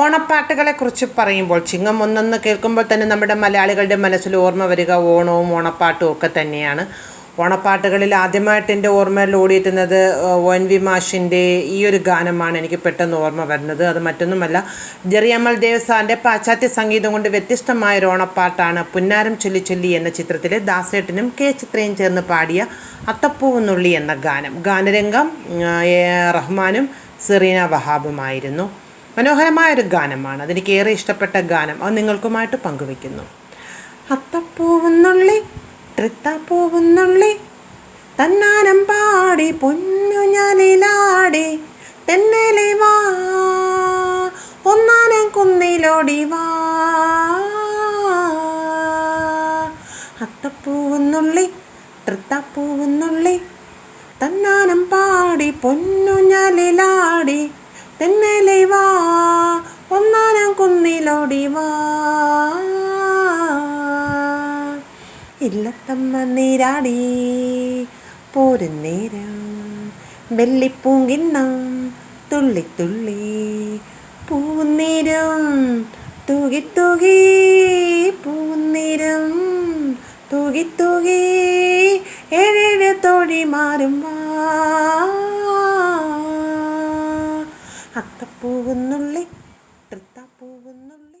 ഓണപ്പാട്ടുകളെക്കുറിച്ച് പറയുമ്പോൾ ചിങ്ങം ഒന്നെന്ന് കേൾക്കുമ്പോൾ തന്നെ നമ്മുടെ മലയാളികളുടെ മനസ്സിൽ ഓർമ്മ വരിക ഓണവും ഓണപ്പാട്ടും ഒക്കെ തന്നെയാണ്. ഓണപ്പാട്ടുകളിൽ ആദ്യമായിട്ട് എന്റെ ഓർമ്മയിൽ ഓടിയെത്തുന്നത് ഒ എൻ വി മാഷിന്റെ ഈ ഒരു ഗാനമാണ് എനിക്ക് പെട്ടെന്ന് ഓർമ്മ വരുന്നത്. അത് മറ്റൊന്നുമല്ല ജെറിയമ്മൽ ദേവസാറിന്റെ പാശ്ചാത്യ സംഗീതം കൊണ്ട് വ്യത്യസ്തമായ ഒരു ഓണപ്പാട്ടാണ് പുന്നാരം ചൊല്ലി ചൊല്ലി എന്ന ചിത്രത്തിലെ ദാസേട്ടനും കെ ചിത്രയും ചേർന്ന് പാടിയ അത്തപ്പൂവെന്നുള്ളി എന്ന ഗാനം. ഗാനരംഗം റഹ്മാനും സെറീന വഹാബുമായിരുന്നു. മനോഹരമായ ഒരു ഗാനമാണ് അതെനിക്കേറെ ഇഷ്ടപ്പെട്ട ഗാനം. അത് നിങ്ങൾക്കുമായിട്ട് പങ്കുവെക്കുന്നു അത്തപ്പൂവുന്നുള്ളി തൃത്തപ്പൂവുന്നുള്ളി തന്നാനം പാടി പൊന്നു ഞാനിലാടി തെന്നലെ വാ ഒന്നാനം കുന്നിലോടി വാ. അത്തപ്പൂവുന്നുള്ളി തൃത്തപ്പൂവുന്നുള്ളി തന്നാനം പാടി പൊന്നു കുന്നിലോടി വല്ലത്തമ്മ നീരാടി. പോരുന്നേരം വെള്ളിപ്പൂങ്കിണ്ണം തുള്ളി തുള്ളി. പൂന്നേരം തൂകി തൂകി. പൂന്നേരം തൂകി തൂകി. ഏഴേഴ് തോഴി മാറും വാ. അത്തപ്പൂവുന്നുള്ളി പോകുന്നുള്ളൂ